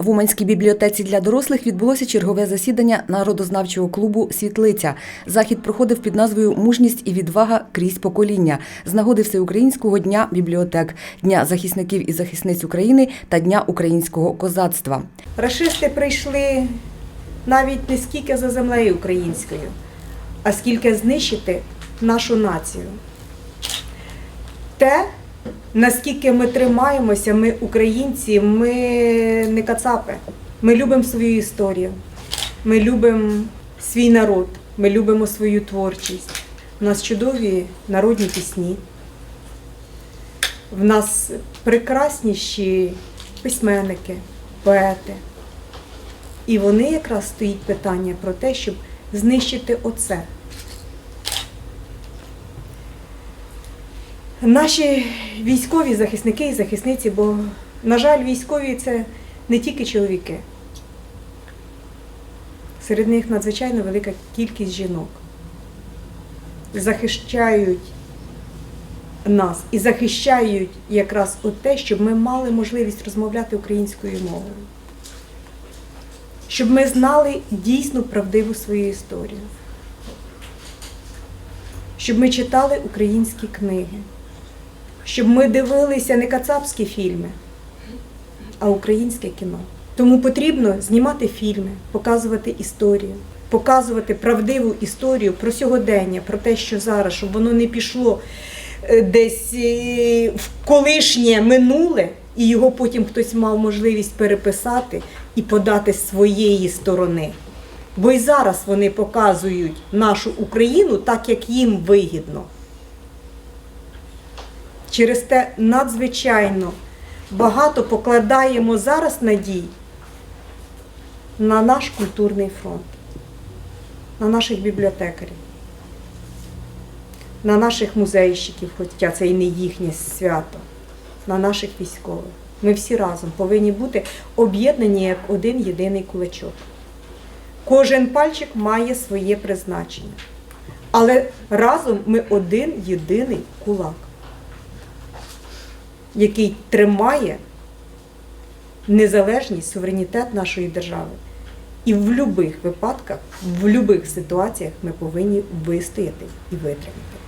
В Уманській бібліотеці для дорослих відбулося чергове засідання народознавчого клубу Світлиця. Захід проходив під назвою Мужність і відвага крізь покоління з нагоди Всеукраїнського дня бібліотек, Дня захисників і захисниць України та Дня українського козацтва. Рашисти прийшли навіть не скільки за землею українською, а скільки знищити нашу націю. Те, наскільки ми тримаємося, ми українці, ми не кацапи. Ми любимо свою історію, ми любимо свій народ, ми любимо свою творчість. У нас чудові народні пісні. В нас прекрасніші письменники, поети. І вони якраз стоїть питання про те, щоб знищити оце. Наші військові захисники і захисниці, бо, на жаль, військові це не тільки чоловіки. Серед них надзвичайно велика кількість жінок. Захищають нас і захищають якраз от те, щоб ми мали можливість розмовляти українською мовою. Щоб ми знали дійсно правдиву свою історію. Щоб ми читали українські книги. Щоб ми дивилися не кацапські фільми, а українське кіно. Тому потрібно знімати фільми, показувати історію, показувати правдиву історію про сьогодення, про те, що зараз, щоб воно не пішло е, десь е, в колишнє минуле, і його потім хтось мав можливість переписати і подати з своєї сторони. Бо й зараз вони показують нашу Україну так, як їм вигідно. Через те надзвичайно багато покладаємо зараз надій на наш культурний фронт, на наших бібліотекарів, на наших музейщиків, хоча це і не їхнє свято, на наших військових. Ми всі разом повинні бути об'єднані як один єдиний кулачок. Кожен пальчик має своє призначення. Але разом ми один єдиний кулак, який тримає незалежність, суверенітет нашої держави. І в будь-яких випадках, в будь-яких ситуаціях ми повинні вистояти і витримати.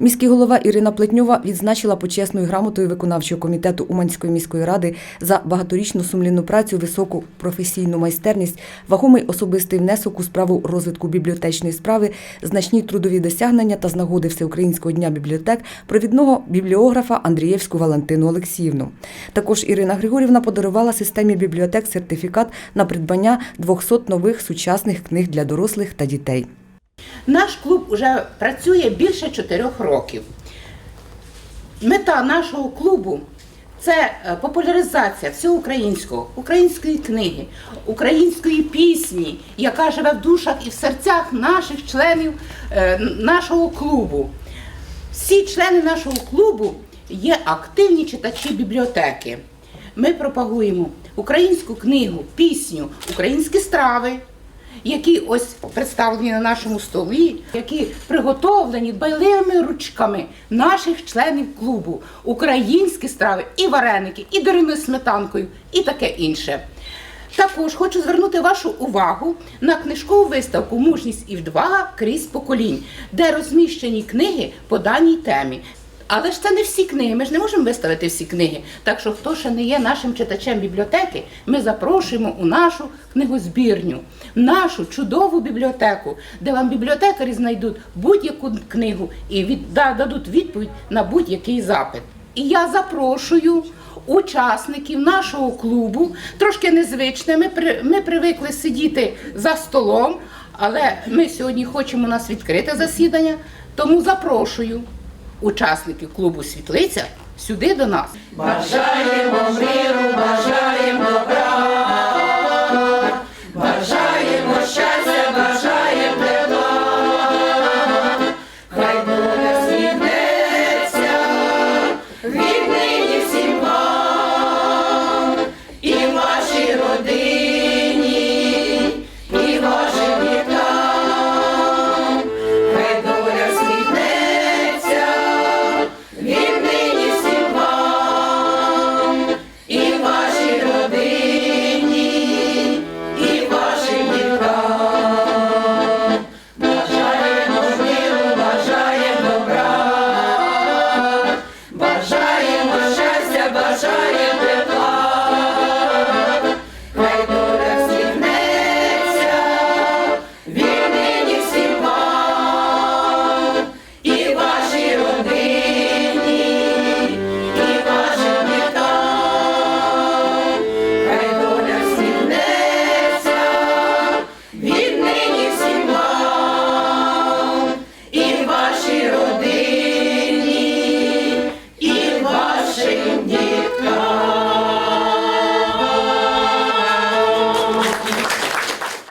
Міський голова Ірина Плетньова відзначила почесною грамотою виконавчого комітету Уманської міської ради за багаторічну сумлінну працю, високу професійну майстерність, вагомий особистий внесок у справу розвитку бібліотечної справи, значні трудові досягнення та з нагоди Всеукраїнського дня бібліотек провідного бібліографа Андрієвську Валентину Олексіївну. Також Ірина Григорівна подарувала системі бібліотек сертифікат на придбання 200 нових сучасних книг для дорослих та дітей. Наш клуб вже працює більше чотирьох років. Мета нашого клубу це е, популяризація всього українського, української книги, української пісні, яка живе в душах і в серцях наших членів е, нашого клубу. Всі члени нашого клубу є активні читачі бібліотеки. Ми пропагуємо українську книгу, пісню, українські страви які ось представлені на нашому столі, які приготовлені дбайливими ручками наших членів клубу, українські страви, і вареники, і дарини з сметанкою, і таке інше. Також хочу звернути вашу увагу на книжкову виставку Мужність і відвага крізь поколінь, де розміщені книги по даній темі. Але ж це не всі книги, ми ж не можемо виставити всі книги. Так що, хто ще не є нашим читачем бібліотеки, ми запрошуємо у нашу книгозбірню, нашу чудову бібліотеку, де вам бібліотекарі знайдуть будь-яку книгу і від, дадуть відповідь на будь-який запит. І я запрошую учасників нашого клубу, трошки незвичне. Ми, ми привикли сидіти за столом, але ми сьогодні хочемо у нас відкрите засідання, тому запрошую учасників клубу Світлиця сюди до нас. Бажаємо миру, бажаємо добра,